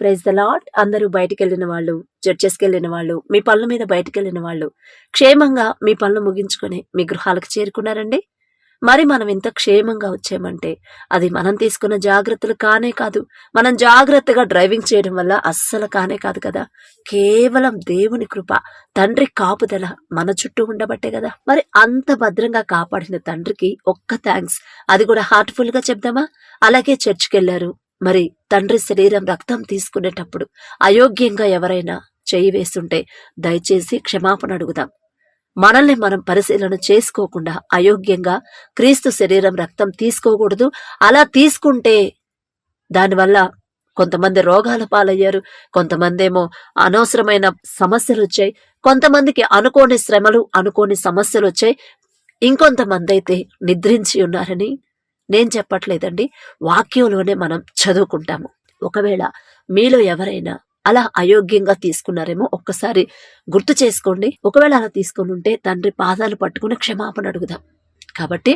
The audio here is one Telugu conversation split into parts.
ప్రైజ్ ద లాట్ అందరూ బయటికి వెళ్ళిన వాళ్ళు చర్చెస్కి వెళ్ళిన వాళ్ళు మీ పనుల మీద బయటికి వెళ్ళిన వాళ్ళు క్షేమంగా మీ పనులు ముగించుకొని మీ గృహాలకు చేరుకున్నారండి? మరి మనం ఇంత క్షేమంగా వచ్చామంటే అది మనం తీసుకున్న జాగ్రత్తలు కానే కాదు మనం జాగ్రత్తగా డ్రైవింగ్ చేయడం వల్ల అస్సలు కానే కాదు కదా. కేవలం దేవుని కృప తండ్రి కాపుదల మన చుట్టూ ఉండబట్టే కదా. మరి అంత భద్రంగా కాపాడిన తండ్రికి ఒక్క థ్యాంక్స్ అది కూడా హార్ట్ఫుల్గా చెప్దామా? అలాగే చర్చికి వెళ్ళారు మరి తండ్రి శరీరం రక్తం తీసుకునేటప్పుడు అయోగ్యంగా ఎవరైనా చేయి వేస్తుంటే దయచేసి క్షమాపణ అడుగుదాం. మనల్ని మనం పరిశీలన చేసుకోకుండా అయోగ్యంగా క్రీస్తు శరీరం రక్తం తీసుకోకూడదు. అలా తీసుకుంటే దానివల్ల కొంతమంది రోగాల పాలయ్యారు కొంతమంది ఏమో అనవసరమైన సమస్యలు వచ్చాయి కొంతమందికి అనుకోని శ్రమలు అనుకోని సమస్యలు వచ్చాయి ఇంకొంతమంది అయితే నిద్రించి ఉన్నారని నేను చెప్పట్లేదండి. వాక్యంలోనే మనం చదువుకుంటాము. ఒకవేళ మీలో ఎవరైనా అలా అయోగ్యంగా తీసుకున్నారేమో ఒక్కసారి గుర్తు చేసుకోండి. ఒకవేళ అలా తీసుకొని ఉంటే తండ్రి పాదాలు పట్టుకుని క్షమాపణ అడుగుదాం. కాబట్టి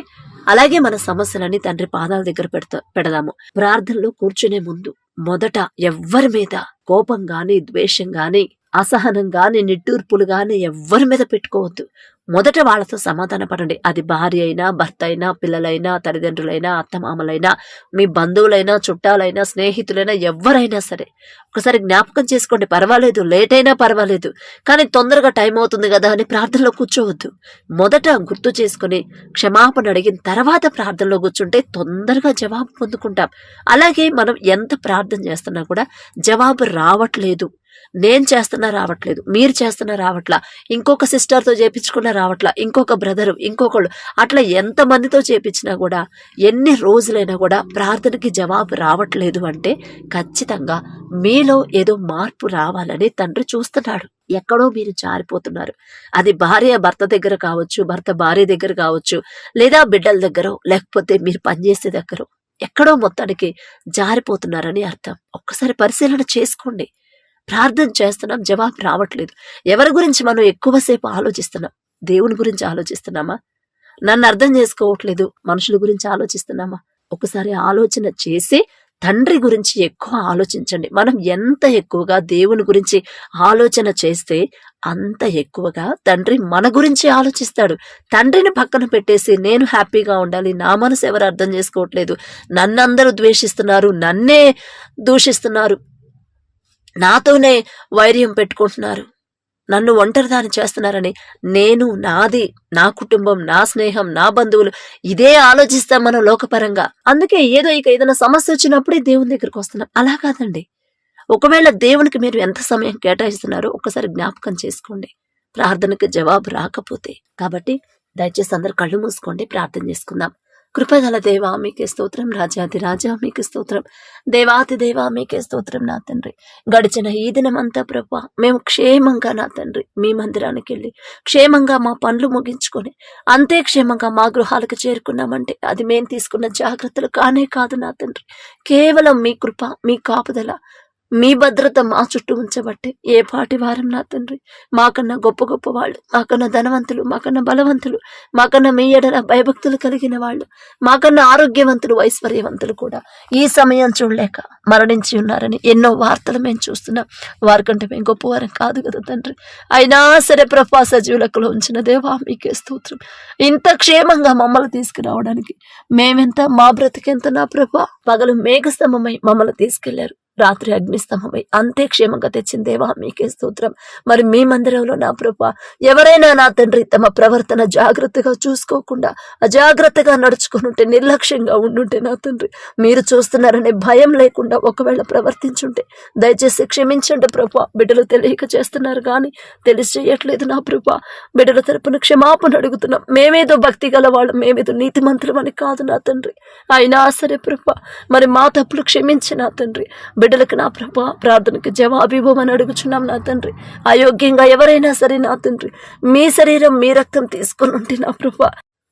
అలాగే మన సమస్యలన్నీ తండ్రి పాదాల దగ్గర పెడతా పెడదాము. ప్రార్థనలో కూర్చునే ముందు మొదట ఎవ్వరి మీద కోపం గాని ద్వేషం గాని అసహనం నిట్టూర్పులుగాని ఎవ్వరి మీద పెట్టుకోవద్దు. మొదట వాళ్ళతో సమాధాన పడండి. అది భార్య అయినా భర్త అయినా పిల్లలైనా తల్లిదండ్రులైనా అత్తమామలైనా మీ బంధువులైనా చుట్టాలైనా స్నేహితులైనా ఎవరైనా సరే. ఒకసారి జ్ఞాపకం చేసుకోండి. పర్వాలేదు లేట్ అయినా పర్వాలేదు కానీ తొందరగా టైం అవుతుంది కదా అని ప్రార్థనలో కూర్చోవద్దు. మొదట గుర్తు చేసుకుని క్షమాపణ అడిగిన తర్వాత ప్రార్థనలో కూర్చుంటే తొందరగా జవాబు పొందుకుంటాం. అలాగే మనం ఎంత ప్రార్థన చేస్తున్నా కూడా జవాబు రావట్లేదు. నేను చేస్తున్నా రావట్లేదు మీరు చేస్తున్నా రావట్లా ఇంకొక సిస్టర్తో చేపించుకున్నా రావట్లా ఇంకొక బ్రదరు ఇంకొకళ్ళు అట్లా ఎంతమందితో చేపించినా కూడా ఎన్ని రోజులైనా కూడా ప్రార్థనకి జవాబు రావట్లేదు అంటే ఖచ్చితంగా మీలో ఏదో మార్పు రావాలని తండ్రి చూస్తున్నాడు. ఎక్కడో మీరు జారిపోతున్నారు. అది భార్య భర్త దగ్గర కావచ్చు భర్త భార్య దగ్గర కావచ్చు లేదా బిడ్డల దగ్గర లేకపోతే మీరు పనిచేసే దగ్గర ఎక్కడో మొత్తానికి జారిపోతున్నారని అర్థం. ఒక్కసారి పరిశీలన చేసుకోండి. ప్రార్థన చేస్తున్నాం జవాబు రావట్లేదు. ఎవరి గురించి మనం ఎక్కువసేపు ఆలోచిస్తున్నాం? దేవుని గురించి ఆలోచిస్తున్నామా? నన్ను అర్థం చేసుకోవట్లేదు మనుషుల గురించి ఆలోచిస్తున్నామా? ఒకసారి ఆలోచన చేసి తండ్రి గురించి ఎక్కువ ఆలోచించండి. మనం ఎంత ఎక్కువగా దేవుని గురించి ఆలోచన చేస్తే అంత ఎక్కువగా తండ్రి మన గురించి ఆలోచిస్తాడు. తండ్రిని పక్కన పెట్టేసి నేను హ్యాపీగా ఉండాలి నా మనసు ఎవరు అర్థం చేసుకోవట్లేదు నన్ను అందరూ ద్వేషిస్తున్నారు నన్నే దూషిస్తున్నారు. నాతోనే వైర్యం పెట్టుకుంటున్నారు. నన్ను ఒంటరిదాన్ని చేస్తున్నారని నేను నాది నా కుటుంబం నా స్నేహం నా బంధువులు ఇదే ఆలోచిస్తాం మనం లోకపరంగా. అందుకే ఏదో ఇక ఏదైనా సమస్య వచ్చినప్పుడే దేవుని దగ్గరికి వస్తున్నాం. అలా కాదండి. ఒకవేళ దేవునికి మీరు ఎంత సమయం కేటాయిస్తున్నారో ఒకసారి జ్ఞాపకం చేసుకోండి. ప్రార్థనకు జవాబు రాకపోతే. కాబట్టి దయచేసి అందరు కళ్ళు మూసుకోండి ప్రార్థన చేసుకుందాం. కృపగల దేవా మీకే స్తోత్రం. రాజాది రాజా మీకు స్తోత్రం. దేవాతి దేవా మీకే స్తోత్రం నా తండ్రి. గడిచిన ఈ దినమంతా ప్రభా మేము క్షేమంగా నా తండ్రి మీ మందిరానికి వెళ్ళి క్షేమంగా మా పనులు ముగించుకొని అంతే క్షేమంగా మా గృహాలకు చేరుకున్నామంటే అది మేము తీసుకున్న జాగ్రత్తలు కానే కాదు నా తండ్రి. కేవలం మీ కృప మీ కాపుదల మీ భద్రత మా చుట్టూ ఉంచబట్టే ఏ పాటి వారం నా తండ్రి. మాకన్నా గొప్ప గొప్ప వాళ్ళు మాకన్నా ధనవంతులు మాకన్నా బలవంతులు మాకన్నా మీ ఎడల భయభక్తులు కలిగిన వాళ్ళు మాకన్నా ఆరోగ్యవంతులు ఐశ్వర్యవంతులు కూడా ఈ సమయం చూడలేక మరణించి ఉన్నారని ఎన్నో వార్తలు మేము చూస్తున్నాం. వారికంటే మేము గొప్పవారం కాదు కదా తండ్రి. అయినా సరే ప్రభా సజీవులకులో ఉంచిన దేవా మీకే స్తోత్రం. ఇంత క్షేమంగా మమ్మల్ని తీసుకురావడానికి మేమెంత మా బ్రతికెంత నా ప్రభా? పగలు మేఘస్తంభమై మమ్మల్ని తీసుకెళ్ళారు. రాత్రి అగ్నిస్తంభమై అంతే క్షేమంగా తెచ్చిన దేవా మీకే స్తోత్రం. మరి మీ మందిరంలో నా ప్రభ ఎవరైనా నా తండ్రి తమ ప్రవర్తన జాగ్రత్తగా చూసుకోకుండా అజాగ్రత్తగా నడుచుకుని ఉంటే నిర్లక్ష్యంగా ఉండుంటే నా తండ్రి మీరు చూస్తున్నారనే భయం లేకుండా ఒకవేళ ప్రవర్తించుంటే దయచేసి క్షమించండి ప్రభా. బిడ్డలు తెలియక చేస్తున్నారు కానీ తెలిసి చేయట్లేదు నా ప్రభా. బిడ్డల తరపున క్షమాపణ అడుగుతున్నాం. మేమేదో భక్తి గల వాళ్ళు మేమేదో నీతి మంత్రం అని కాదు నా తండ్రి. అయినా సరే ప్రభా మరి మా తప్పులు క్షమించి నా తండ్రి. బిడ్డలకు నా ప్రభా ప్రార్థనకు జవాబివ్వమని అడుగుచున్నాం నా తండ్రి. అయోగ్యంగా ఎవరైనా సరే నా తండ్రి మీ శరీరం మీ రక్తం తీసుకుని ఉంటే నా ప్రభా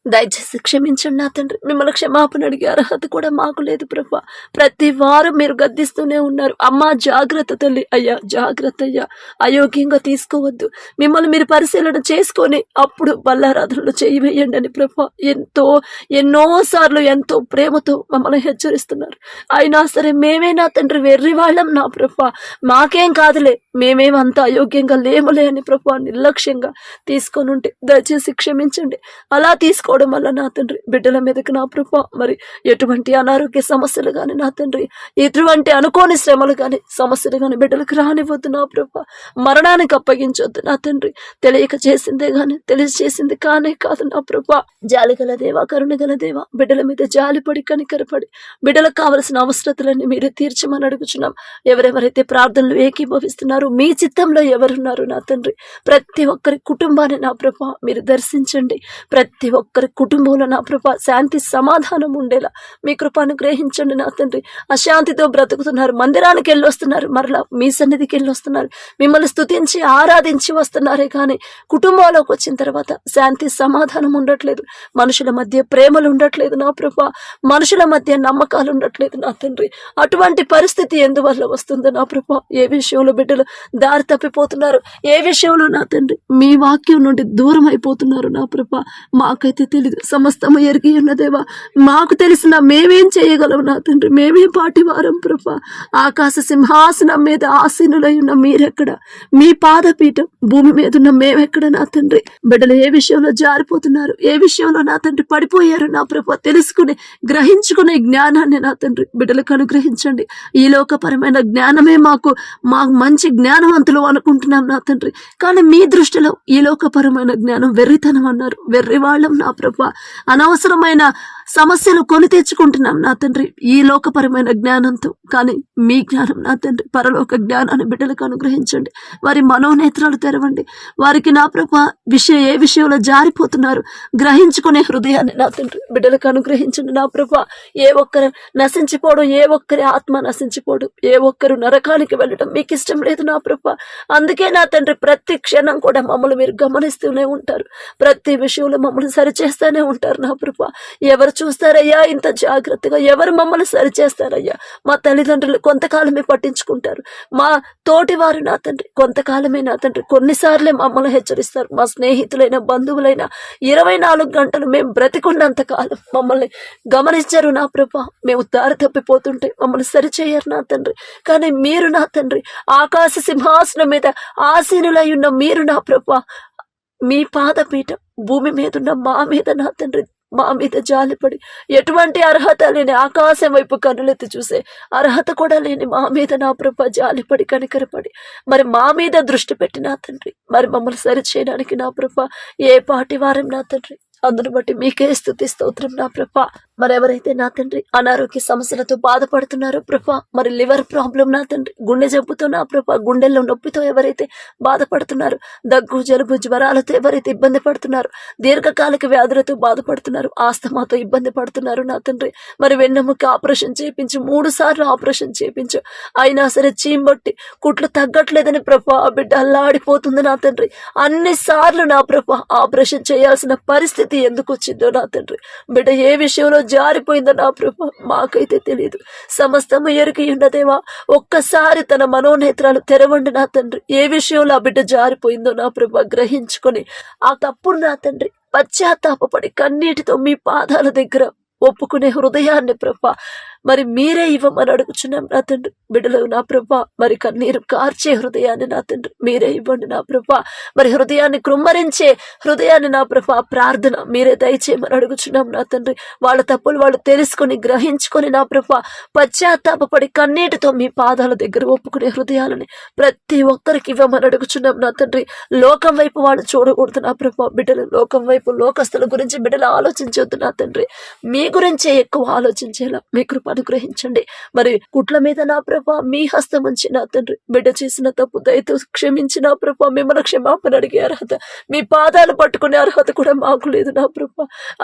దయచేసి క్షమించండి నా తండ్రి. మిమ్మల్ని క్షమాపణ అడిగే అర్హత కూడా మాకు లేదు ప్రభా. ప్రతి వారం మీరు గద్దిస్తూనే ఉన్నారు. అమ్మా జాగ్రత్త తల్లి. అయ్యా జాగ్రత్త అయ్యా. అయోగ్యంగా తీసుకోవద్దు. మిమ్మల్ని మీరు పరిశీలన చేసుకొని అప్పుడు బల్లారాధనలు చేయవేయండి అని ప్రభా. ఎంతో ఎన్నోసార్లు ఎంతో ప్రేమతో మమ్మల్ని హెచ్చరిస్తున్నారు. అయినా సరే మేమే నా తండ్రి వెర్రి వాళ్ళం నా ప్రభా. మాకేం కాదులే. మేమేమంతా అయోగ్యంగా లేములే అని ప్రభా నిర్లక్ష్యంగా తీసుకొని ఉంటే దయచేసి క్షమించండి. అలా రావడం వల్ల నా తండ్రి బిడ్డల మీదకి నా ప్రభ మరి ఎటువంటి అనారోగ్య సమస్యలు కానీ నా తండ్రి ఎటువంటి అనుకోని శ్రమలు కానీ సమస్యలు కానీ బిడ్డలకు రానివ్వద్దు నా ప్రభ. మరణానికి అప్పగించొద్దు నా తండ్రి. తెలియక చేసిందే కానీ తెలియచేసింది కానే కాదు నా ప్రభ. జాలి గల దేవా కరుణ గల దేవా బిడ్డల మీద జాలిపడి కనికరపడి బిడ్డలకు కావలసిన అవసరతలన్నీ మీరే తీర్చమని అడుగుచున్నాం. ఎవరెవరైతే ప్రార్థనలు ఏకీభవిస్తున్నారో మీ చిత్తంలో ఎవరున్నారు నా తండ్రి. ప్రతి ఒక్కరి కుటుంబాన్ని నా ప్రభ మీరు దర్శించండి. ప్రతి ఒక్కరి కుటుంబంలో నా ప్రభా శాంతి సమాధానం ఉండేలా మీ కృపను గ్రహించండి నా తండ్రి. అశాంతితో బ్రతుకుతున్నారు. మందిరానికి వెళ్ళి వస్తున్నారు మరలా మీ సన్నిధికి వెళ్ళి వస్తున్నారు మిమ్మల్ని స్థుతించి ఆరాధించి వస్తున్నారే కానీ కుటుంబంలోకి వచ్చిన తర్వాత శాంతి సమాధానం ఉండట్లేదు. మనుషుల మధ్య ప్రేమలు ఉండట్లేదు నా ప్రభా. మనుషుల మధ్య నమ్మకాలు ఉండట్లేదు నా తండ్రి. అటువంటి పరిస్థితి ఎందువల్ల వస్తుందో నా ప్రభా? ఏ విషయంలో బిడ్డలు దారి తప్పిపోతున్నారు? ఏ విషయంలో నా తండ్రి? మీ వాక్యం నుండి దూరం అయిపోతున్నారు నా ప్రభా. మాకైతే తెలియదు. సమస్తము ఎరిగి ఉన్నదేవా మాకు తెలిసిన మేమేం చేయగలం నా తండ్రి? మేమే పాటివారం ప్రభా. ఆకాశ సింహాసనం మీద ఆసీనులై ఉన్న మీరెక్కడ? మీ పాదపీఠం భూమి మీద ఉన్న మేమెక్కడ నా తండ్రి? బిడ్డలు ఏ విషయంలో జారిపోతున్నారు? ఏ విషయంలో నా తండ్రి పడిపోయారు నా ప్రభా? తెలుసుకుని గ్రహించుకునే జ్ఞానాన్ని నా తండ్రి బిడ్డలకు అనుగ్రహించండి. ఈ లోకపరమైన జ్ఞానమే మాకు మాకు మంచి జ్ఞానవంతులు అనుకుంటున్నాం నా తండ్రి. కానీ మీ దృష్టిలో ఈ లోకపరమైన జ్ఞానం వెర్రితనం అన్నారు. వెర్రి వాళ్ళం నా ప్రభు అనవసరమైన సమస్యలు కొని తెచ్చుకుంటున్నాం నా తండ్రి. ఈ లోకపరమైన జ్ఞానంతో. కానీ మీ జ్ఞానం నా తండ్రి. పరలోక జ్ఞానాన్ని బిడ్డలకు అనుగ్రహించండి. వారి మనోనేత్రాలు తెరవండి. వారికి నా ప్రభా విషయం ఏ విషయంలో జారిపోతున్నారు గ్రహించుకునే హృదయాన్ని నా తండ్రి. బిడ్డలకు అనుగ్రహించండి నా ప్రభా. ఏ ఒక్కరు నశించిపోవడం ఏ ఒక్కరి ఆత్మ నశించిపోవడం ఏ ఒక్కరు నరకానికి వెళ్ళడం మీకు ఇష్టం లేదు నా ప్రభా. అందుకే నా తండ్రి ప్రతి క్షణం కూడా మమ్మల్ని మీరు గమనిస్తూనే ఉంటారు. ప్రతి విషయంలో మమ్మల్ని సరిచేస్తూనే ఉంటారు నా ప్రభా. ఎవరు చూస్తారయ్యా? ఇంత జాగ్రత్తగా ఎవరు మమ్మల్ని సరిచేస్తారయ్యా? మా తల్లిదండ్రులు కొంతకాలమే పట్టించుకుంటారు. మా తోటి వారు నా తండ్రి కొంతకాలమే నా తండ్రి. కొన్నిసార్లే మమ్మల్ని హెచ్చరిస్తారు. మా స్నేహితులైన బంధువులైన ఇరవై నాలుగు గంటలు మేము బ్రతికున్నంత కాలం మమ్మల్ని గమనించారు నా ప్రభా. మేము దారి తప్పిపోతుంటే మమ్మల్ని సరిచేయరు నా తండ్రి. కానీ మీరు నా తండ్రి. ఆకాశ సింహాసనం మీద ఆసీనులై ఉన్న మీరు నా ప్రభా. మీ పాదపీఠం భూమి మీద ఉన్న మా మీద నా తండ్రి. మా మీద జాలిపడి ఎటువంటి అర్హత లేని ఆకాశం వైపు కన్నులెత్తి చూసే అర్హత కూడా లేని మా మీద నా ప్రభ జాలిపడి కనికరపడి. మరి మా మీద దృష్టి పెట్టి నా తండ్రి. మరి మమ్మల్ని సరిచేయడానికి నా ప్రభ ఏ పాటి వారం నా తండ్రి. అందును బట్టి మీకే స్థుతి స్తోత్రం నా ప్రభ. మరి ఎవరైతే నా తండ్రి అనారోగ్య సమస్యలతో బాధపడుతున్నారో ప్రభా మరి లివర్ ప్రాబ్లం నా తండ్రి గుండె జబ్బుతో నా ప్రభా గుండెల్లో నొప్పితో ఎవరైతే బాధపడుతున్నారో దగ్గు జలుబు జ్వరాలతో ఎవరైతే ఇబ్బంది పడుతున్నారు దీర్ఘకాలిక వ్యాధులతో బాధపడుతున్నారు ఆస్తమాతో ఇబ్బంది పడుతున్నారు నా తండ్రి మరి వెన్నెముక ఆపరేషన్ చేయించు మూడు సార్లు ఆపరేషన్ చేయించు. అయినా సరే చీంబట్టి కుట్లు తగ్గట్లేదని ప్రభా ఆ బిడ్డ అల్లాడిపోతుంది నా తండ్రి. అన్ని సార్లు నా ప్రభా ఆపరేషన్ చేయాల్సిన పరిస్థితి ఎందుకు వచ్చిందో నా తండ్రి. బిడ్డ ఏ విషయంలో జారిపోయిందో నా ప్రభ. మాకైతే తెలియదు సమస్తము ఎరిగి ఉన్నదేవా ఒక్కసారి తన మనోనేత్రాలు తెరవండి నా తండ్రి. ఏ విషయంలో ఆ బిడ్డ జారిపోయిందో నా ప్రభ గ్రహించుకొని ఆ తప్పుడు నా తండ్రి పశ్చాత్తాపడి కన్నీటితో మీ పాదాల దగ్గర ఒప్పుకునే హృదయాన్ని ప్రభ మరి మీరే ఇవ్వమని అడుగుచున్నాం నా తండ్రి. బిడ్డలు నా ప్రభ మరి కన్నీరు కార్చే హృదయాన్ని నా తండ్రి. మీరే ఇవ్వండి నా ప్రభ. మరి హృదయాన్ని కృమ్మరించే హృదయాన్ని నా ప్రభ. ప్రార్థన మీరే దయచేయమని అడుగుచున్నాం నా తండ్రి. వాళ్ళ తప్పులు వాళ్ళు తెలుసుకొని గ్రహించుకొని నా ప్రభ పశ్చాత్తాపడి కన్నీటితో మీ పాదాల దగ్గర ఒప్పుకునే హృదయాలని ప్రతి ఒక్కరికి ఇవ్వమని అడుగుచున్నాం నా తండ్రి. లోకం వైపు వాళ్ళు చూడకూడదు నా ప్రభ. బిడ్డలు లోకం వైపు లోకస్తుల గురించి బిడ్డలు ఆలోచించవద్దు నా తండ్రి. మీ గురించే ఎక్కువ ఆలోచించేలా మీ కృప అనుగ్రహించండి. మరి కుట్ల మీద నా ప్రభ మీ హస్తం ఉంచి నా తండ్రి బిడ్డ చేసిన తప్పు దయతో క్షమించి నా ప్రభ మిమ్మల్ని క్షమాపణ అడిగే అర్హత మీ పాదాలు పట్టుకునే అర్హత కూడా మాకు లేదు నా ప్రభ.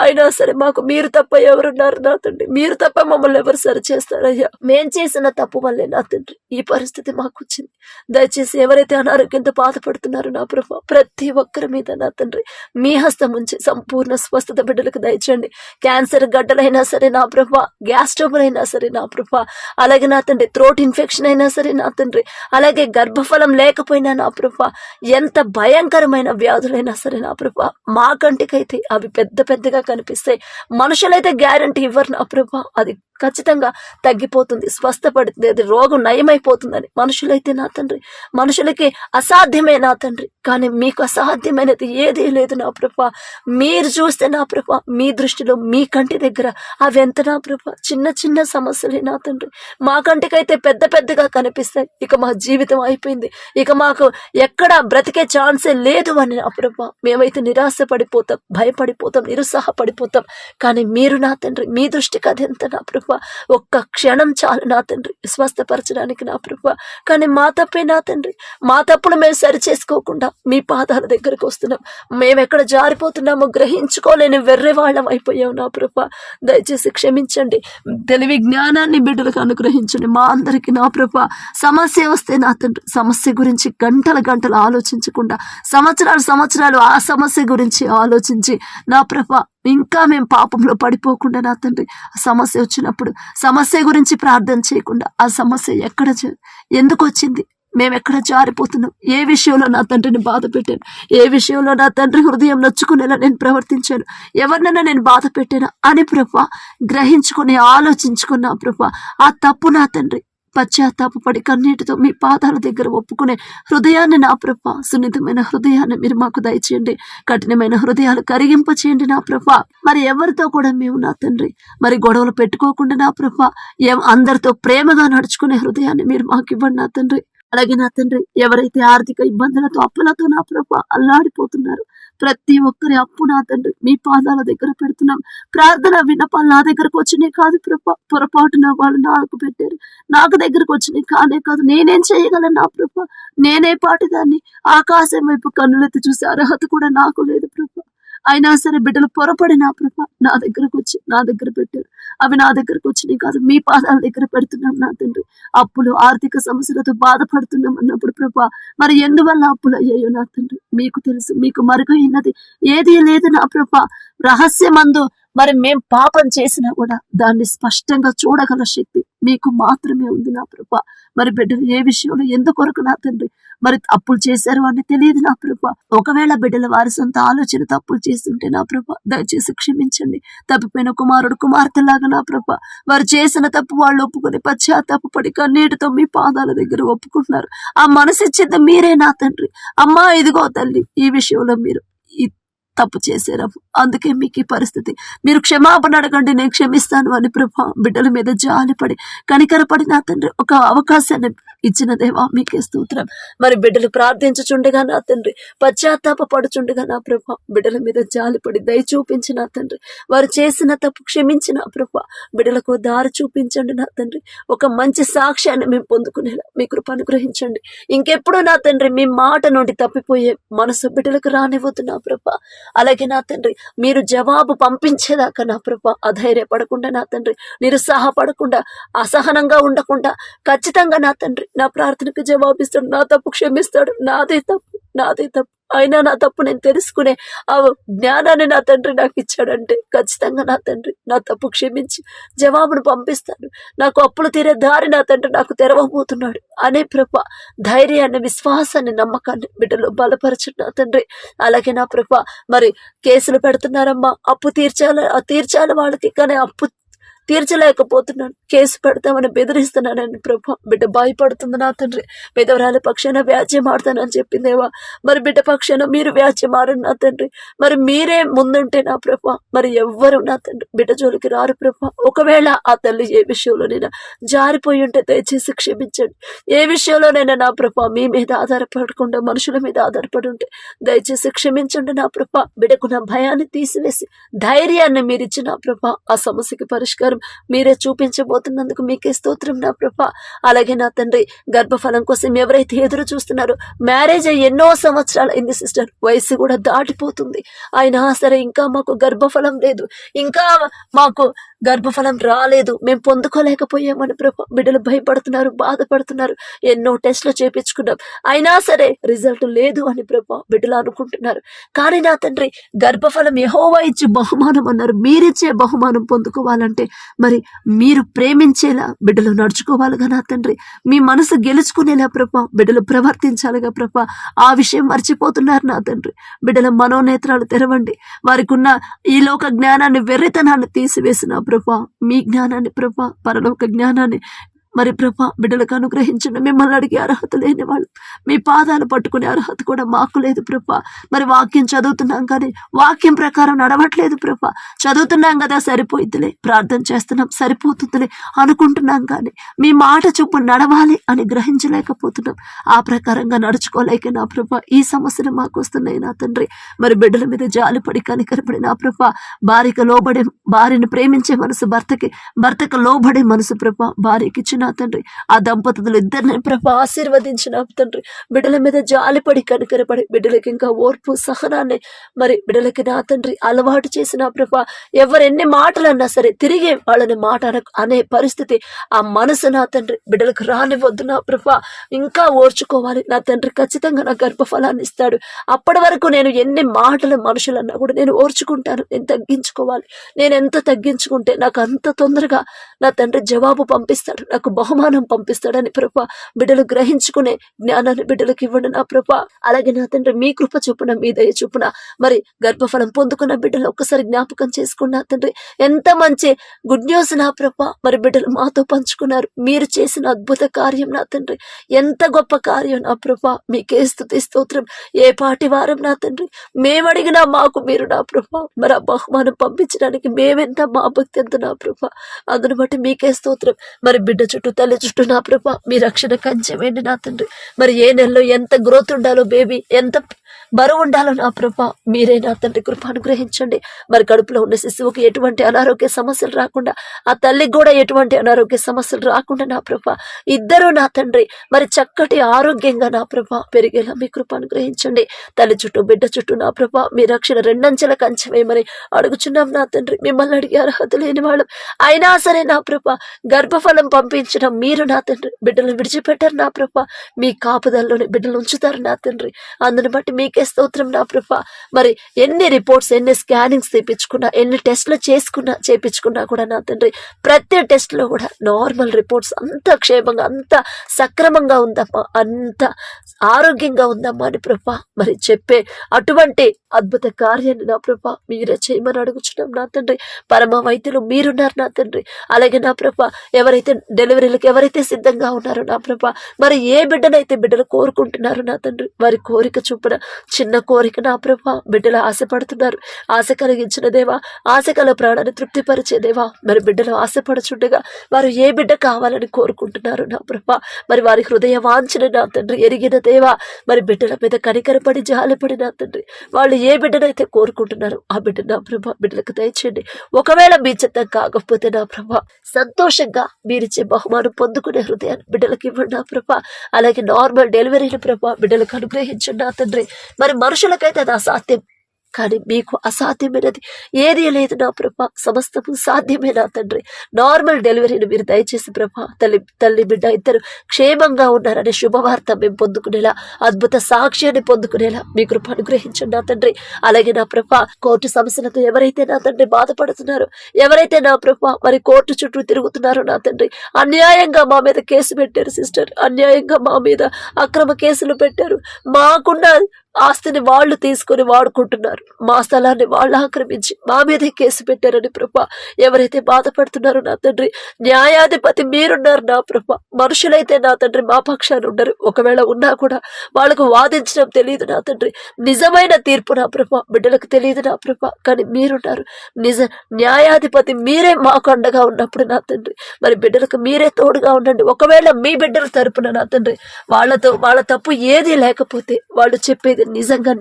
అయినా సరే మాకు మీరు తప్ప ఎవరున్నారు నా తండ్రి? మీరు తప్ప మమ్మల్ని ఎవరు సరి చేస్తారయ్యా మేం చేసిన తప్పు వల్లే నా తండ్రి ఈ పరిస్థితి మాకు వచ్చింది. దయచేసి ఎవరైతే అనారోగ్యంతో బాధపడుతున్నారో నా ప్రభా ప్రతి ఒక్కరి మీద నా తండ్రి మీ హస్తం ఉంచి సంపూర్ణ స్వస్థత బిడ్డలకు దయచండి క్యాన్సర్ గడ్డలైనా సరే నా ప్రభా గ్యాస్ ట్రబుల్ అయినా సరే నా ప్రభ అలాగే నా తండ్రి త్రోట్ ఇన్ఫెక్షన్ అయినా సరే నా తండ్రి అలాగే గర్భఫలం లేకపోయినా నా ప్రభ ఎంత భయంకరమైన వ్యాధులైనా సరే నా ప్రభ మా కంటికైతే అవి పెద్ద పెద్దగా కనిపిస్తాయి. మనుషులైతే గ్యారంటీ ఇవ్వరు నా ప్రభ అది ఖచ్చితంగా తగ్గిపోతుంది స్వస్థపడుతుంది అది రోగం నయమైపోతుందని. మనుషులైతే నా తండ్రి మనుషులకి అసాధ్యమే నా తండ్రి. కానీ మీకు అసాధ్యమైనది ఏదీ లేదు నా ప్రభ. మీరు చూస్తే నా ప్రభ మీ దృష్టిలో మీ కంటి దగ్గర అవి ఎంత నా ప్రభ? చిన్న చిన్న సమస్యలే నా తండ్రి. మా కంటికైతే పెద్ద పెద్దగా కనిపిస్తాయి. ఇక మా జీవితం అయిపోయింది. ఇక మాకు ఎక్కడ బ్రతికే ఛాన్సే లేదు అని నా ప్రభ. మేమైతే నిరాశ పడిపోతాం భయపడిపోతాం నిరుత్సాహపడిపోతాం. కానీ మీరు నా తండ్రి మీ దృష్టికి అది ఎంత నా ప్రభ? ఒక్క క్షణం చాలు నా తండ్రి. స్వస్థపరచడానికి నా ప్రభ. కానీ మా తప్పే నా తండ్రి. మా తప్పులు మేము సరి చేసుకోకుండా మీ పాదాల దగ్గరకు వస్తున్నాం. మేము ఎక్కడ జారిపోతున్నామో గ్రహించుకోలేని వెర్రె వాళ్ళం అయిపోయాం నా ప్రభ. దయచేసి క్షమించండి. తెలివి జ్ఞానాన్ని బిడ్డలకు అనుగ్రహించండి. మా అందరికి నా ప్రభ. సమస్య వస్తే నా తండ్రి. సమస్య గురించి గంటల గంటలు ఆలోచించకుండా సంవత్సరాలు సంవత్సరాలు ఆ సమస్య గురించి ఆలోచించి నా ప్రభ ఇంకా మేము పాపంలో పడిపోకుండా నా తండ్రి ఆ సమస్య వచ్చినప్పుడు సమస్య గురించి ప్రార్థన చేయకుండా ఆ సమస్య ఎక్కడ ఎందుకు వచ్చింది? మేము ఎక్కడ జారిపోతున్నాం? ఏ విషయంలో నా తండ్రిని బాధ పెట్టాను? ఏ విషయంలో నా తండ్రి హృదయం నొచ్చుకునేలా నేను ప్రవర్తించాను? ఎవరినైనా నేను బాధ పెట్టాను? అని ప్రభ గ్రహించుకొని ఆలోచించుకున్నా ప్రభా ఆ తప్పు నా తండ్రి. పశ్చాత్తాపడి కన్నీటితో మీ పాదాల దగ్గర ఒప్పుకునే హృదయాన్ని నా ప్రభ సున్నితమైన హృదయాన్ని మీరు మాకు దయచేయండి. కఠినమైన హృదయాలు కరిగింప చేయండి నా ప్రభ. మరి ఎవరితో కూడా మేము నా తండ్రి? మరి గొడవలు పెట్టుకోకుండా నా ప్రభ అందరితో ప్రేమగా నడుచుకునే హృదయాన్ని మీరు మాకు ఇవ్వండి నా తండ్రి. అలాగే నా తండ్రి ఎవరైతే ఆర్థిక ఇబ్బందులతో అప్పులతో నా ప్రభ అల్లాడిపోతున్నారు ప్రతి ఒక్కరి అప్పు నా తండ్రి. మీ పాదాల దగ్గర పెడుతున్నాం. ప్రార్థన విన్నపాలు నా దగ్గరకు వచ్చినాయి కాదు పొరపాటున వాళ్ళు నాకు పెట్టారు. నాకు దగ్గరకు వచ్చినాయి కానే కాదు. నేనేం చేయగలను నా ప్రభ? నేనే పాటిదాన్ని. ఆకాశం వైపు కన్నులెత్తి చూసే అర్హత కూడా నాకు లేదు ప్రభ. అయినా సరే బిడ్డలు పొరపడి నా ప్రభ నా దగ్గరకు వచ్చి నా దగ్గర పెట్టారు. అవి నా దగ్గరకు వచ్చినాయి కాదు మీ పాదాల దగ్గర పెడుతున్నాం నా తండ్రి. అప్పులు ఆర్థిక సమస్యలతో బాధపడుతున్నాం అన్నప్పుడు ప్రభా మరి ఎందువల్ల అప్పులు అయ్యాయో నా తండ్రి? మీకు తెలుసు మీకు మరుగైనది ఏది లేదు నా ప్రభా. రహస్యమందు మరి మేం పాపం చేసినా కూడా దాన్ని స్పష్టంగా చూడగల శక్తి మీకు మాత్రమే ఉంది నా ప్రభా. మరి బిడ్డలు ఏ విషయంలో ఎందుకొరకు నా తండ్రి? మరి అప్పులు చేశారు అని తెలియదు నా ప్రభా. ఒకవేళ బిడ్డల వారి సొంత ఆలోచన తప్పులు చేస్తుంటే నా ప్రభు దయచేసి క్షమించండి. తప్పిపోయిన కుమారుడు కుమార్తెలాగా నా ప్రభ. వారు చేసిన తప్పు వాళ్ళు ఒప్పుకొని పశ్చాత్తాపడి కన్నీటితో మీ పాదాల దగ్గర ఒప్పుకుంటున్నారు. ఆ మనసు ఇచ్చేది మీరే నా తండ్రి. అమ్మా ఇదిగో తల్లి ఈ విషయంలో మీరు తప్పు చేశారు అందుకే మీకు ఈ పరిస్థితి. మీరు క్షమాపణ అడగండి నేను క్షమిస్తాను అని ప్రభా బిడ్డల మీద జాలిపడి కనికరపడి నా తండ్రి ఒక అవకాశాన్ని ఇచ్చిన దేవా మీకే స్తోత్రం. మరి బిడ్డలు ప్రార్థించుచుండగా నా తండ్రి పశ్చాత్తాప పడుచుండగా నా ప్రభా బిడ్డల మీద జాలిపడి దయ చూపించిన తండ్రి వారు చేసిన తప్పు క్షమించిన ప్రభా బిడ్డలకు దారి చూపించండి నా తండ్రి ఒక మంచి సాక్ష్యాన్ని మేము పొందుకునేలా మీ కృప అనుగ్రహించండి. ఇంకెప్పుడు నా తండ్రి మీ మాట నుండి తప్పిపోయే మనసు బిడ్డలకు రానివ్వదు నా ప్రభా. అలాగే నా తండ్రి మీరు జవాబు పంపించేదాకా నా ప్రభా అధైర్యపడకుండా నా తండ్రి నిరుత్సాహపడకుండా అసహనంగా ఉండకుండా ఖచ్చితంగా నా తండ్రి నా ప్రార్థనకు జవాబిస్తాడు నా తప్పు క్షమిస్తాడు నాదే తప్పు. నాదే తప్పు. అయినా నా తప్పు నేను తెలుసుకునే ఆ జ్ఞానాన్ని నా తండ్రి నాకు ఇచ్చాడంటే ఖచ్చితంగా నా తండ్రి నా తప్పు క్షమించి జవాబును పంపిస్తాడు. నాకు అప్పులు తీరే దారి నా తండ్రి నాకు తెరవబోతున్నాడు. అనే ప్రభ ధైర్యాన్ని విశ్వాసాన్ని నమ్మకాన్ని బిడ్డలో బలపరచు నా తండ్రి. అలాగే నా ప్రభ మరి కేసులు పెడుతున్నారమ్మా. అప్పు తీర్చాలి ఆ తీర్చాలి వాళ్ళకి కానీ అప్పు తీర్చలేకపోతున్నాను. కేసు పెడతామని బెదిరిస్తున్నానని ప్రభా. బిడ్డ భయపడుతుంది నా తండ్రి. విధవరాలి పక్షాన వ్యాజ్యం ఆడతానని చెప్పిందేవా మరి బిడ్డ పక్షాన మీరు వ్యాజ్యం ఆడండి నా తండ్రి. మరి మీరే ముందుంటే నా ప్రభా. మరి ఎవ్వరు నా తండ్రి. బిడ్డ జోలికి రారు ప్రభా. ఒకవేళ ఆ తల్లి ఏ విషయంలోనైనా జారిపోయి ఉంటే దయచేసి క్షమించండి. ఏ విషయంలోనైనా నా ప్రభా మీ మీద ఆధారపడకుండా మనుషుల మీద ఆధారపడి ఉంటే దయచేసి క్షమించండి నా ప్రభా. బిడ్డకు నా భయాన్ని తీసివేసి ధైర్యాన్ని మీరు ఇచ్చిన ప్రభా. ఆ సమస్యకి పరిష్కారం ఆశీర్వాదం మీరే చూపించబోతున్నందుకు మీకే స్తోత్రం నా ప్రభా. అలాగే నా తండ్రి గర్భఫలం కోసం ఎవరైతే ఎదురు చూస్తున్నారో మ్యారేజ్ అయ్యి ఎన్నో సంవత్సరాలు అయింది సిస్టర్. వయసు కూడా దాటిపోతుంది. అయినా సరే ఇంకా మాకు గర్భఫలం లేదు. ఇంకా మాకు గర్భఫలం రాలేదు. మేము పొందుకోలేకపోయామని ప్రభ. బిడ్డలు భయపడుతున్నారు బాధపడుతున్నారు. ఎన్నో టెస్ట్లు చేపించుకున్నాం. అయినా సరే రిజల్ట్ లేదు అని ప్రభ బిడ్డలు అనుకుంటున్నారు. కానీ నా తండ్రి గర్భఫలం ఎహోవా ఇచ్చే బహుమానం అన్నారు. మీరిచ్చే బహుమానం పొందుకోవాలంటే మరి మీరు ప్రేమించేలా బిడ్డలు నడుచుకోవాలిగా నా తండ్రి. మీ మనసు గెలుచుకునేలా ప్రభా బిడ్డలు ప్రవర్తించాలిగా ప్రభా. ఆ విషయం మర్చిపోతున్నారు నా తండ్రి. బిడ్డల మనోనేత్రాలు తెరవండి. వారికి ఉన్న ఈ లోక జ్ఞానాన్ని వెర్రితనాన్ని తీసివేసిన ప్రభా మీ జ్ఞానాన్ని ప్రభా పరలోక జ్ఞానాన్ని మరి ప్రభా బిడ్డలకు అనుగ్రహించిన మిమ్మల్ని అడిగే అర్హత లేని వాళ్ళు మీ పాదాలు పట్టుకునే అర్హత కూడా మాకు లేదు ప్రభా. మరి వాక్యం చదువుతున్నాం కానీ వాక్యం ప్రకారం నడవట్లేదు ప్రభా. చదువుతున్నాం కదా సరిపోయిద్దిలే. ప్రార్థన చేస్తున్నాం సరిపోతుందిలే అనుకుంటున్నాం కానీ మీ మాట చూపు నడవాలి అని గ్రహించలేకపోతున్నాం. ఆ ప్రకారంగా నడుచుకోలేక నా ప్రభా? ఈ సమస్యలు మాకు వస్తున్నాయి నా తండ్రి. మరి బిడ్డల మీద జాలిపడి కనికరపడి నా ప్రభా భార్యకు లోబడే భార్యను ప్రేమించే మనసు భర్తకి భర్తకు లోబడే మనసు ప్రభా భార్యకి నా తండ్రి ఆ దంపతులు ఇద్దరిని ప్రభా ఆశీర్వదించిన తండ్రి. బిడ్డల మీద జాలిపడి కనుకరపడి బిడ్డలకి ఇంకా ఓర్పు సహనాన్ని మరి బిడ్డలకి నా తండ్రి అలవాటు చేసిన ప్రభా ఎవరు ఎన్ని మాటలు అన్నా సరే తిరిగి వాళ్ళని మాట అనే పరిస్థితి ఆ మనసు నా తండ్రి. బిడ్డలకు రానివద్దు నా ప్రభా. ఇంకా ఓర్చుకోవాలి. నా తండ్రి ఖచ్చితంగా నా గర్భఫలాన్ని ఇస్తాడు. అప్పటి వరకు నేను ఎన్ని మాటలు మనుషులన్నా కూడా నేను ఓర్చుకుంటాను. నేను తగ్గించుకోవాలి. నేను ఎంత తగ్గించుకుంటే నాకు అంత తొందరగా నా తండ్రి జవాబు పంపిస్తాడు. నాకు బహుమానం పంపిస్తాడని ప్రభ. బిడ్డలు గ్రహించుకునే జ్ఞానాన్ని బిడ్డలకు ఇవ్వండి నా ప్రభ. అలాగే నా తండ్రి మీ కృప చొప్పున మీ దయ చొప్పున మరి గర్భఫలం పొందుకున్న బిడ్డలు ఒక్కసారి జ్ఞాపకం చేసుకున్న తండ్రి. ఎంత మంచి గుడ్ న్యూస్ నా ప్రభ. మరి బిడ్డలు మాతో పంచుకున్నారు. మీరు చేసిన అద్భుత కార్యం నా తండ్రి. ఎంత గొప్ప కార్యం నా ప్రభ. మీకే స్తుతి స్తోత్రం. ఏ పాటి వారం నా తండ్రి. మేమడిగినా మాకు మీరు నా ప్రభా. మరి ఆ బహుమానం పంపించడానికి మేమెంత మా భక్తి ఎంత నా ప్రభ. అందును బట్టి మీకే స్తోత్రం. మరి బిడ్డ చుట్టూ తల్లి చుట్టూ నా ప్రభా మీ రక్షణ కంచెమేంటి నా తండ్రి. మరి ఏ నెలలో ఎంత గ్రోత్ ఉండాలో బేబీ ఎంత బరువు ఉండాలో నా ప్రభా. మీరే నా తండ్రి కృప అనుగ్రహించండి. మరి కడుపులో ఉన్న శిశువుకి ఎటువంటి అనారోగ్య సమస్యలు రాకుండా ఆ తల్లికి కూడా ఎటువంటి అనారోగ్య సమస్యలు రాకుండా నా ప్రభా. ఇద్దరు నా తండ్రి. మరి చక్కటి ఆరోగ్యంగా నా ప్రభా పెరిగేలా మీ కృప అనుగ్రహించండి. తల్లి చుట్టూ బిడ్డ చుట్టూ నా ప్రభా మీ రక్షణ రెండంచెల కంచమేమని అడుగుచున్నాం నా తండ్రి. మిమ్మల్ని అడిగే అర్హత లేని వాళ్ళం. అయినా సరే నా ప్రభా గర్భఫలం పంపించడం మీరు నా తండ్రి. బిడ్డలను విడిచిపెట్టారు నా ప్రభా. మీ కాపుదల్లోనే బిడ్డలు ఉంచుతారు నా తండ్రి. అందుని బట్టి మీకే స్తోత్రం నా ప్రభా? మరి ఎన్ని రిపోర్ట్స్ ఎన్ని స్కానింగ్స్ తెప్పించుకున్నా ఎన్ని టెస్ట్లు చేసుకున్నా చేపించుకున్నా కూడా నా తండ్రి ప్రతి టెస్ట్లో కూడా నార్మల్ రిపోర్ట్స్ అంత క్షేమంగా అంత సక్రమంగా ఉందమ్మా అంత ఆరోగ్యంగా ఉందమ్మా అని ప్రభా. మరి చెప్పే అటువంటి అద్భుత కార్యాన్ని నా ప్రభా మీరే చేయమని అడుగుచున్నాం నా తండ్రి. పరమ వైద్యులు మీరున్నారు నా తండ్రి. అలాగే నా ప్రభా ఎవరైతే డెలివరీలకు ఎవరైతే సిద్ధంగా ఉన్నారో నా ప్రభా మరి ఏ బిడ్డనైతే బిడ్డలు కోరుకుంటున్నారో నా తండ్రి వారి కోరిక చూపడం చిన్న కోరిక నా ప్రభా. బిడ్డలు ఆశపడుతున్నారు. ఆశ కలిగించిన దేవా ఆశ కల ప్రాణాన్ని తృప్తిపరిచే దేవా. మరి బిడ్డలు ఆశపడుచుండగా వారు ఏ బిడ్డ కావాలని కోరుకుంటున్నారు నా ప్రభా? మరి వారి హృదయ వాంఛన నా తండ్రి ఎరిగిన దేవా. మరి బిడ్డల మీద కనికరపడి జాలిపడి నా తండ్రి. వాళ్ళు ఏ బిడ్డనైతే కోరుకుంటున్నారు ఆ బిడ్డ నా ప్రభా బిడ్డలకు దయచేయండి. ఒకవేళ మీ చిత్తం కాకపోతే నా ప్రభా సంతోషంగా మీరిచ్చే బహుమానం పొందుకునే హృదయాన్ని బిడ్డలకు ఇవ్వండి నా ప్రభా. అలాగే నార్మల్ డెలివరీని ప్రభా బిడ్డలకు అనుగ్రహించండి నా తండ్రి. మరి మనుషులకైతే అది అసాధ్యం. కానీ మీకు అసాధ్యమైనది ఏది లేదు నా ప్రభ. సమస్తము సాధ్యమే నా తండ్రి? నార్మల్ డెలివరీని మీరు దయచేసి ప్రభా తల్లి తల్లి బిడ్డ ఇద్దరు క్షేమంగా ఉన్నారనే శుభవార్త మేము పొందుకునేలా అద్భుత సాక్ష్యాన్ని పొందుకునేలా మీ కృప అనుగ్రహించండి నా తండ్రి. అలాగే నా ప్రభా కోర్టు సమస్యలతో ఎవరైతే నా తండ్రి బాధపడుతున్నారో ఎవరైతే నా ప్రభ మరి కోర్టు చుట్టూ తిరుగుతున్నారో నా తండ్రి అన్యాయంగా మా మీద కేసు పెట్టారు సిస్టర్. అన్యాయంగా మా మీద అక్రమ కేసులు పెట్టారు. మాకున్న ఆస్తిని వాళ్ళు తీసుకొని వాడుకుంటున్నారు. మా స్థలాన్ని వాళ్ళు ఆక్రమించి మా మీదే కేసు పెట్టారని ప్రభ. ఎవరైతే బాధపడుతున్నారో నా తండ్రి న్యాయాధిపతి మీరున్నారు నా ప్రభ. మనుషులైతే నా తండ్రి మా పక్షాన్ని ఉండరు. ఒకవేళ ఉన్నా కూడా వాళ్ళకు వాదించడం తెలియదు నా తండ్రి. నిజమైన తీర్పు నా ప్రభ. బిడ్డలకు తెలియదు నా ప్రభా. కానీ మీరున్నారు. నిజ న్యాయాధిపతి మీరే మాకు అండగా ఉన్నప్పుడు నా తండ్రి. మరి బిడ్డలకు మీరే తోడుగా ఉండండి. ఒకవేళ మీ బిడ్డల తరపున నా తండ్రి వాళ్ళతో వాళ్ళ తప్పు ఏది లేకపోతే వాళ్ళు చెప్పేది ఇది నిజంగా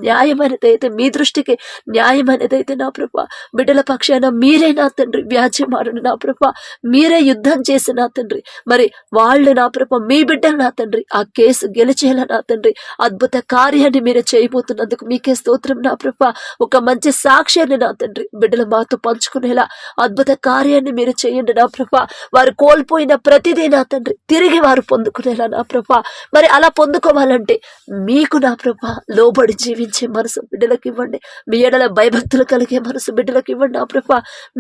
అయితే మీ దృష్టికి న్యాయమైనదైతే నా ప్రభ. బిడ్డల పక్షాన మీరే నా తండ్రి వ్యాజ్యమారుడు నా ప్రభ. మీరే యుద్ధం చేసి నా తండ్రి. మరి వాళ్ళు నా ప్రభ మీ బిడ్డలు నా తండ్రి. ఆ కేసు గెలిచేలా నా తండ్రి. అద్భుత కార్యాన్ని మీరు చేయబోతున్నందుకు మీకే స్తోత్రం నా ప్రభ. ఒక మంచి సాక్ష్యాన్ని నా తండ్రి. బిడ్డలు మాతో పంచుకునేలా అద్భుత కార్యాన్ని మీరు చేయండి నా ప్రభ. వారు కోల్పోయిన ప్రతిదీ నా తండ్రి. తిరిగి వారు పొందుకునేలా నా ప్రభ. మరి అలా పొందుకోవాలంటే మీకు నా ప్రభ లోబడి జీవించే మనసు బిడ్డలకు ఇవ్వండి. మీ ఎడల భయభక్తులు కలిగే మనసు బిడ్డలకు ఇవ్వండి. నా ప్రభ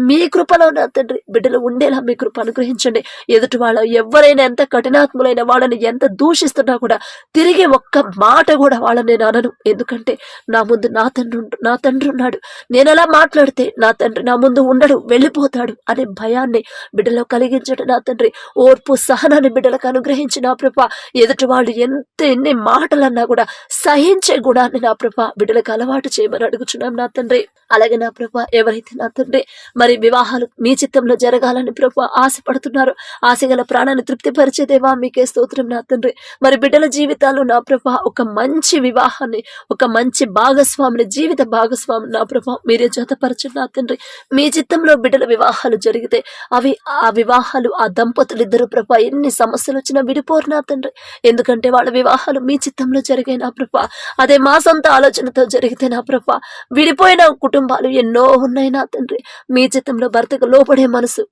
మీ కృపలో నా తండ్రి బిడ్డలు ఉండేలా మీ కృప అనుగ్రహించండి. ఎదుటి వాళ్ళ ఎవరైనా ఎంత కఠినాత్ములైన వాళ్ళని ఎంత దూషిస్తున్నా కూడా తిరిగి ఒక్క మాట కూడా వాళ్ళని నేను అనను. ఎందుకంటే నా ముందు నా తండ్రి నా తండ్రి ఉన్నాడు. నేను ఎలా మాట్లాడితే నా తండ్రి నా ముందు ఉండడు వెళ్ళిపోతాడు అనే భయాన్ని బిడ్డలో కలిగించడం నా తండ్రి. ఓర్పు సహనాన్ని బిడ్డలకు అనుగ్రహించి నా ప్రభ ఎదుటి వాళ్ళు ఎంత ఎన్ని మాటలన్నా కూడా సహించే గుణాన్ని నా ప్రభ బిడ్డలకు అలవాటు చేయమని అడుగుచున్నాం నా తండ్రి. అలాగే నా ప్రభ ఎవరైతే నా తండ్రి మరి వివాహాలు మీ చిత్తంలో జరగాలని ప్రభ ఆశపడుతున్నారు ఆశగల ప్రాణాన్ని తృప్తిపరిచేదేవా మీకే స్తోత్రం నా తండ్రి. మరి బిడ్డల జీవితాలు నా ప్రభ ఒక మంచి వివాహాన్ని ఒక మంచి భాగస్వామిని జీవిత భాగస్వామిని నా ప్రభ మీరే జతపరచండి నా తండ్రి. మీ చిత్తంలో బిడ్డల వివాహాలు జరిగితే అవి ఆ వివాహాలు ఆ దంపతులు ఇద్దరు ప్రభ ఎన్ని సమస్యలు వచ్చినా విడిపోరు నా తండ్రి. ఎందుకంటే వాళ్ళ వివాహాలు మీ చిత్తంలో జరిగాయి నా ప్రభ. అదే మా సొంత ఆలోచనతో జరిగితే నా ప్రభా. విడిపోయిన కుటుంబాలు ఎన్నో ఉన్నాయి నా తండ్రి. మీ చిత్తంలో భర్తకు లోపడే మనసు.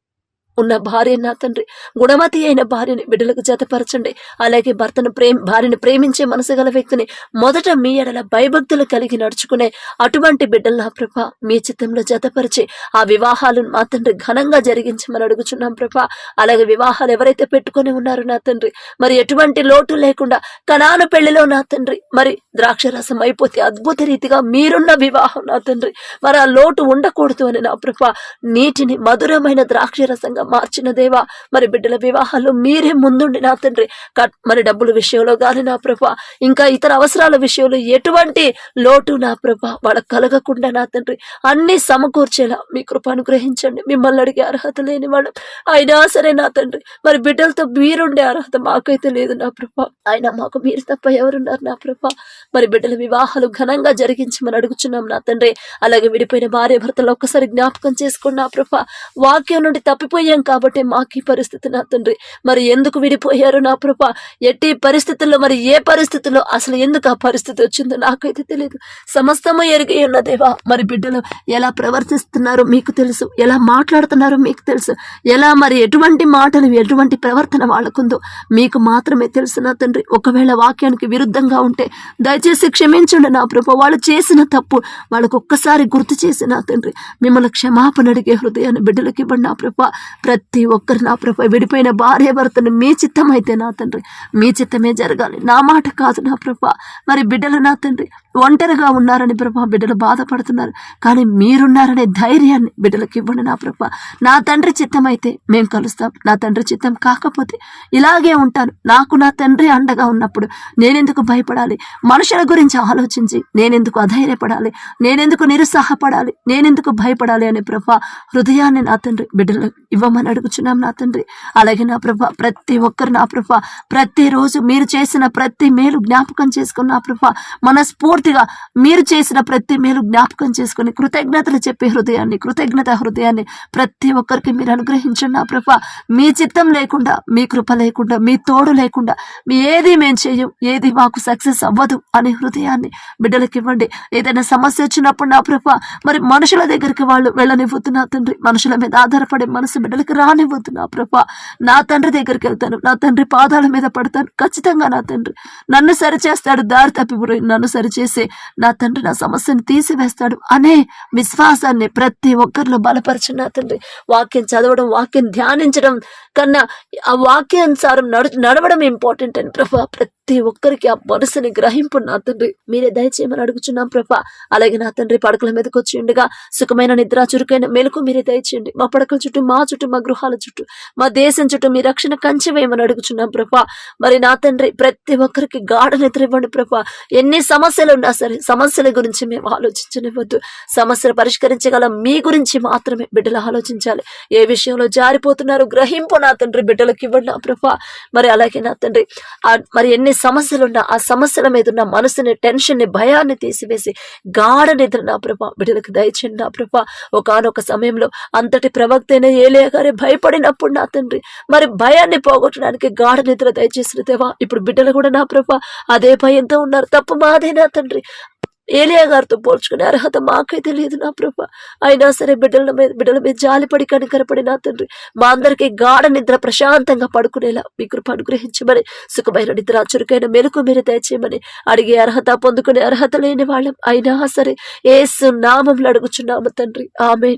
ఉన్న భార్య నా తండ్రి గుణమతి అయిన భార్యని బిడ్డలకు జతపరచండి. అలాగే భర్తను ప్రేమ భార్యను ప్రేమించే మనసు గల వ్యక్తిని మొదట మీ ఎడల భయభక్తులు కలిగి నడుచుకునే అటువంటి బిడ్డలు నా ప్రభ మీ చిత్తంలో జతపరిచి ఆ వివాహాలను మా తండ్రి ఘనంగా జరిగించమని అడుగుచున్నాం ప్రభ. అలాగే వివాహాలు ఎవరైతే పెట్టుకొని ఉన్నారో నా తండ్రి మరి ఎటువంటి లోటు లేకుండా కనాను పెళ్ళిలో నా తండ్రి మరి ద్రాక్షరసం అయిపోతే అద్భుత రీతిగా మీరున్న వివాహం నా తండ్రి. మరి ఆ లోటు ఉండకూడదు అని నా ప్రభ నీటిని మధురమైన ద్రాక్షరసంగా మార్చిన దేవా మరి బిడ్డల వివాహాలు మీరే ముందుండి నా తండ్రి. మరి డబ్బుల విషయంలో కానీ నా ప్రభ ఇంకా ఇతర అవసరాల విషయంలో ఎటువంటి లోటు నా ప్రభ వాళ్ళకు కలగకుండా నా తండ్రి. అన్ని సమకూర్చేలా మీ కృప అనుగ్రహించండి. మిమ్మల్ని అడిగే అర్హత లేని వాడు అయినా సరే నా తండ్రి మరి బిడ్డలతో మీరుండే అర్హత మాకైతే లేదు నా ప్రభ. ఆయన మాకు మీరు తప్ప ఎవరున్నారు నా ప్రభ. మరి బిడ్డల వివాహాలు ఘనంగా జరిగించమని అడుగుచున్నాం నా తండ్రి. అలాగే విడిపోయిన భార్య భర్తలు ఒక్కసారి జ్ఞాపకం చేసుకున్న నా ప్రభ. వాక్యం నుండి తప్పిపోయి కాబట్టి మాకు ఈ పరిస్థితి నా తండ్రి. మరి ఎందుకు విడిపోయారు నా ప్రభ? ఎట్టి పరిస్థితుల్లో మరి ఏ పరిస్థితుల్లో? అసలు ఎందుకు ఆ పరిస్థితి వచ్చిందో నాకైతే తెలియదు సమస్తము ఎరిగి ఉన్న దేవా మరి బిడ్డలు ఎలా ప్రవర్తిస్తున్నారో మీకు తెలుసు? ఎలా మాట్లాడుతున్నారో మీకు తెలుసు? ఎలా మరి ఎటువంటి మాటలు ఎటువంటి ప్రవర్తన వాళ్ళకుందో మీకు మాత్రమే తెలుసు నా తండ్రి. ఒకవేళ వాక్యానికి విరుద్ధంగా ఉంటే దయచేసి క్షమించండి నా ప్రభు. వాళ్ళు చేసిన తప్పు వాళ్ళకు ఒక్కసారి గుర్తు చేసి నా తండ్రి. మిమ్మల్ని క్షమాపణ అడిగే హృదయాన్ని బిడ్డలకు ఇవ్వండి నా ప్రభ. ప్రతి ఒక్కరు నా ప్రభ విడిపోయిన భార్య భర్తను మీ చిత్తం అయితే నా తండ్రి. మీ చిత్తమే జరగాలి. నా మాట కాదు నా ప్రభ. మరి బిడ్డలు నా తండ్రి. ఒంటరిగా ఉన్నారని ప్రభా బిడ్డలు బాధపడుతున్నారు. కానీ మీరున్నారనే ధైర్యాన్ని బిడ్డలకు ఇవ్వండి నా ప్రభ. నా తండ్రి చిత్తం అయితే మేము కలుస్తాం. నా తండ్రి చిత్తం కాకపోతే ఇలాగే ఉంటాను. నాకు నా తండ్రి అండగా ఉన్నప్పుడు నేనెందుకు భయపడాలి? మనుషుల గురించి ఆలోచించి నేనెందుకు అధైర్యపడాలి? నేనెందుకు నిరుత్సాహపడాలి? నేనెందుకు భయపడాలి అనే ప్రభ హృదయాన్ని నా తండ్రి బిడ్డలు ఇవ్వమని అడుగుచున్నాం నా తండ్రి. అలాగే నా ప్రభ ప్రతి ఒక్కరు నా ప్రభ ప్రతిరోజు మీరు చేసిన ప్రతి మేలు జ్ఞాపకం చేసుకున్న నా స్ఫూర్తి మనస్ఫూర్తిగా మీరు చేసిన ప్రతి మేలు జ్ఞాపకం చేసుకుని కృతజ్ఞతలు చెప్పే హృదయాన్ని కృతజ్ఞత హృదయాన్ని ప్రతి ఒక్కరికి మీరు అనుగ్రహించండి నా ప్రభ. మీ చిత్తం లేకుండా మీ కృప లేకుండా మీ తోడు లేకుండా ఏది మేము చేయం ఏది మాకు సక్సెస్ అవ్వదు అనే హృదయాన్ని బిడ్డలకి ఇవ్వండి. ఏదైనా సమస్య వచ్చినప్పుడు నా ప్రభ మరి మనుషుల దగ్గరికి వాళ్ళు వెళ్ళనివ్వద్దు నా తండ్రి. మనుషుల మీద ఆధారపడే మనసు బిడ్డలకి రానివ్వద్దు నా ప్రభ. నా తండ్రి దగ్గరికి వెళ్తాను నా తండ్రి పాదాల మీద పడతాను ఖచ్చితంగా నా తండ్రి నన్ను సరిచేస్తాడు దారి తప్పిపోయి నన్ను సరిచేసి నా తండ్రి నా సమస్యను తీసివేస్తాడు. అనే విశ్వాసాన్ని ప్రతి ఒక్కరిలో బలపరచు నా తండ్రి. వాక్యం చదవడం వాక్యం ధ్యానించడం కన్నా ఆ వాక్యానుసారం నడు నడవడం ఇంపార్టెంట్ అని ప్రభా ప్రతి ప్రతి ఒక్కరికి ఆ మనసుని గ్రహింపు నా తండ్రి. మీరే దయచేయమని అడుగుచున్నాం ప్రభా. అలాగే నా తండ్రి పడకల మీదకి వచ్చి ఉండగా సుఖమైన నిద్ర చురుకైన మెలకు మీరే దయచేయండి. మా పడకల చుట్టూ మా చుట్టూ మా గృహాల చుట్టూ మా దేశం చుట్టూ మీ రక్షణ కంచె వేయమని అడుగుచున్నాం ప్రభా. మరి నా తండ్రి ప్రతి ఒక్కరికి గాఢ నిద్ర ఇవ్వండి ప్రభా. ఎన్ని సమస్యలు ఉన్నా సరే సమస్యల గురించి మేము ఆలోచించనివ్వద్దు. సమస్యలు పరిష్కరించగల మీ గురించి మాత్రమే బిడ్డలు ఆలోచించాలి. ఏ విషయంలో జారిపోతున్నారు గ్రహింపు నా తండ్రి బిడ్డలకు ఇవ్వండి నా ప్రభా. మరి అలాగే నా తండ్రి మరి ఎన్ని సమస్యలున్న ఆ సమస్యల మీద ఉన్న మనసుని టెన్షన్ని భయాన్ని తీసివేసి గాఢ నిద్ర నా ప్రభ బిడ్డలకు దయచేయండి నా ప్రభ. ఒకనొక సమయంలో అంతటి ప్రవక్త అయిన ఏలియా గారి భయపడినప్పుడు నా తండ్రి మరి భయాన్ని పోగొట్టడానికి గాఢ నిద్ర దయచేసిన దేవా ఇప్పుడు బిడ్డలు కూడా నా ప్రభ అదే భయంతో ఉన్నారు. తప్పు మాదే నా తండ్రి. ఏలియా గారితో పోల్చుకునే అర్హత మాకైతే లేదు నా ప్రభ. అయినా సరే బిడ్డల మీద బిడ్డల మీద జాలిపడి కనికరపడి నా తండ్రి మా అందరికీ గాఢ నిద్ర ప్రశాంతంగా పడుకునేలా మీ కృప అనుగ్రహించమని సుఖమైన నిద్ర చురుకైన మెలకు మీరు దయచేయమని అడిగే అర్హత పొందుకునే అర్హత లేని వాళ్ళం. అయినా సరే ఏసు నామంలో అడుగుచున్నాము తండ్రి. ఆమె